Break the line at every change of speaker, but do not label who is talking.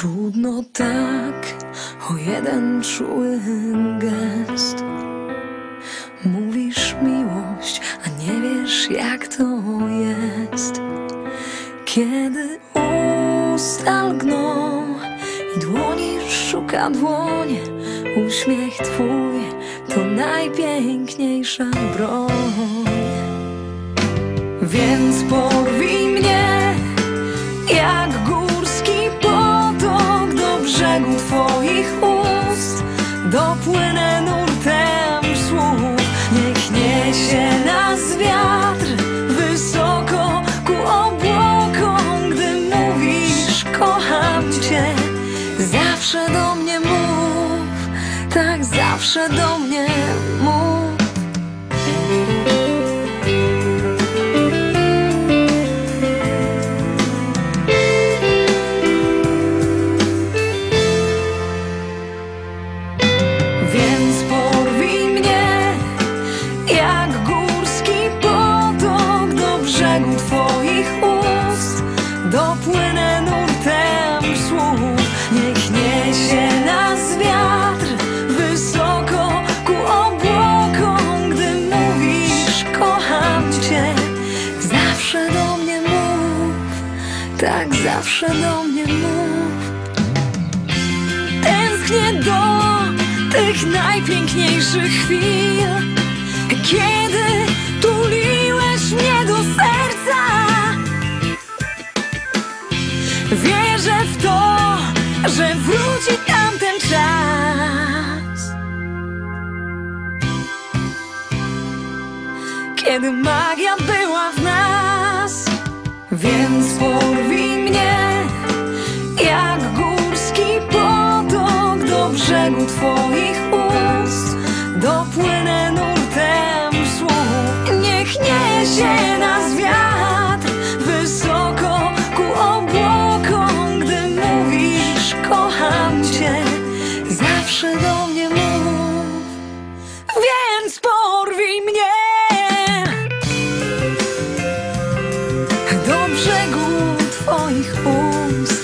trudno tak o jeden czuły gest. Mówisz miłość, a nie wiesz jak to jest. Kiedy usta lgną i dłoni szuka dłonie, uśmiech twój to najpiękniejsza broń. Więc porwij mnie Dopłynę nurtem słów, niech niesie nas wiatr wysoko ku obłokom, gdy mówisz kocham cię. Zawsze do mnie mów, tak zawsze do mnie mów. Więc porwij mnie jak górski potok do brzegu twoich ust. Dopłynę nurtem słów, niech niesie nas wiatr wysoko ku obłokom, gdy mówisz kocham cię. Zawsze do mnie mów, tak zawsze do mnie mów. Tych najpiękniejszych chwil, kiedy tuliłeś mnie do serca. Wierzę w to, że wróci tamten czas, kiedy magia była w nas. Więc porwij twoich ust. Dopłynę nurtem słów Niech niesie nas wiatr Wysoko ku obłokom. Gdy mówisz kocham cię Zawsze do mnie mów. Więc porwij mnie. Do brzegu twoich ust.